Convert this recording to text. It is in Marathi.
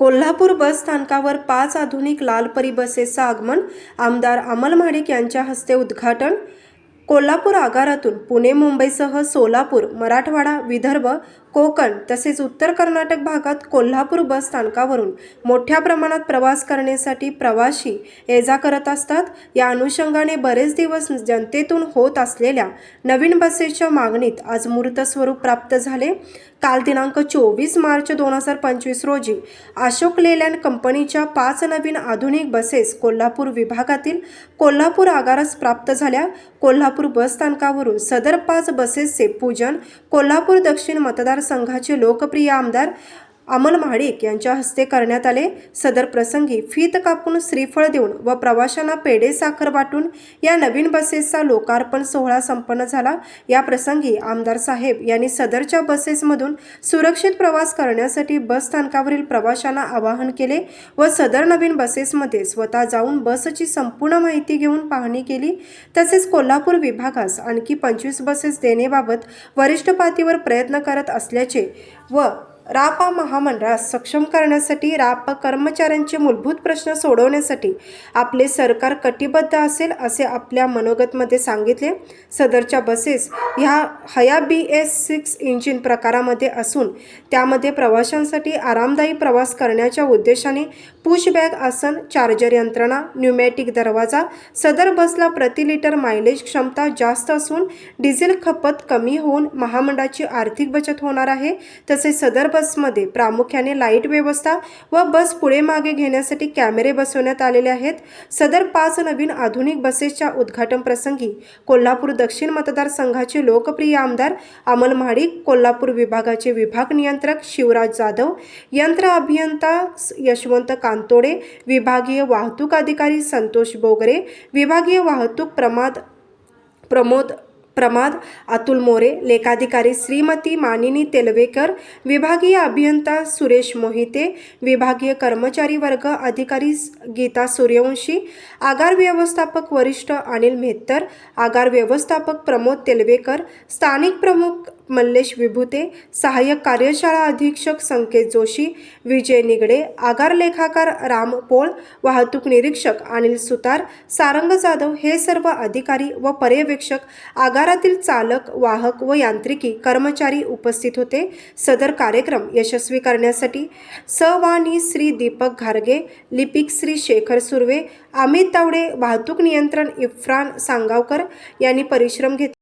कोल्हापूर बस स्थानकावर पाच आधुनिक लालपरी बसेसचं आगमन आमदार अमल महाडिक यांच्या हस्ते उद्घाटन. कोल्हापूर आगारातून पुणे मुंबईसह सोलापूर मराठवाडा विदर्भ कोकण तसेच उत्तर कर्नाटक भागात कोल्हापूर बस स्थानकावरून मोठ्या प्रमाणात प्रवास करण्यासाठी प्रवासी ये जा करत असतात. या अनुषंगाने बरेच दिवस जनतेतून होत असलेल्या नवीन बसेसच्या मागणीत आज मूर्त स्वरूप प्राप्त झाले. काल दिनांक चोवीस मार्च दोन हजार पंचवीस रोजी अशोक लेलँड कंपनीच्या पाच नवीन आधुनिक बसेस कोल्हापूर विभागातील कोल्हापूर आगारास प्राप्त झाल्या. कोल्हापूर बस स्थानकावरून सदर पाच बसेसचे पूजन कोल्हापूर दक्षिण मतदार मतदारसंघाचे लोकप्रिय आमदार अमल महाडिक यांच्या हस्ते करण्यात आले. सदर प्रसंगी फीत कापून श्रीफळ देऊन व प्रवाशांना पेढे साखर वाटून या नवीन बसेसचा लोकार्पण सोहळा संपन्न झाला. या प्रसंगी आमदार साहेब यांनी सदरच्या बसेसमधून सुरक्षित प्रवास करण्यासाठी बस स्थानकावरील प्रवाशांना आवाहन केले व सदर नवीन बसेसमध्ये स्वतः जाऊन बसची संपूर्ण माहिती घेऊन पाहणी केली. तसेच कोल्हापूर विभागास आणखी पंचवीस बसेस देण्याबाबत वरिष्ठ पातळीवर प्रयत्न करत असल्याचे व रापा महामंडळास सक्षम करण्यासाठी राप कर्मचाऱ्यांचे मूलभूत प्रश्न सोडवण्यासाठी आपले सरकार कटिबद्ध असेल असे आपल्या मनोगतमध्ये सांगितले. सदरच्या बसेस ह्या हया बी एस सिक्स इंजिन प्रकारामध्ये असून त्यामध्ये प्रवाशांसाठी आरामदायी प्रवास करण्याच्या उद्देशाने पुशबॅग आसन चार्जर यंत्रणा न्यूमॅटिक दरवाजा सदर बसला प्रति लिटर मायलेज क्षमता जास्त असून डिझेल खपत कमी होऊन महामंडळाची आर्थिक बचत होणार आहे. तसेच सदर बसमध्ये प्रामुख्याने लाइट व्यवस्था व बस पुढे मागे घेण्यासाठी कॅमेरे बसवण्यात आलेले आहेत. सदर पाच नवीन आधुनिक बसेसच्या उद्घाटन प्रसंगी कोल्हापूर दक्षिण मतदारसंघाचे लोकप्रिय आमदार अमल महाडिक कोल्हापूर विभागाचे विभाग नियंत्रक शिवराज जाधव यंत्र अभियंता यशवंत कांतोडे विभागीय वाहतूक अधिकारी संतोष बोगरे विभागीय वाहतूक प्रमाद प्रमोद प्रमाद अतुल मोरे लेखाधिकारी श्रीमती मानिनी तेलवेकर विभागीय अभियंता सुरेश मोहिते विभागीय कर्मचारी वर्ग अधिकारी गीता सूर्यवंशी आगार व्यवस्थापक वरिष्ठ अनिल मेहतर आगार व्यवस्थापक प्रमोद तेलवेकर स्थानिक प्रमुख मल्लेश विभूते सहाय्यक कार्यशाळा अधीक्षक संकेत जोशी विजय निगडे आगार लेखाकार राम पोळ वाहतूक निरीक्षक अनिल सुतार सारंग जाधव हे सर्व अधिकारी व पर्यवेक्षक आगारातील चालक वाहक व यांत्रिकी कर्मचारी उपस्थित होते. सदर कार्यक्रम यशस्वी करण्यासाठी सवानी श्री दीपक घारगे लिपिक श्री शेखर सुर्वे अमित तावडे वाहतूक नियंत्रण इफ्रान सांगावकर यांनी परिश्रम घेतले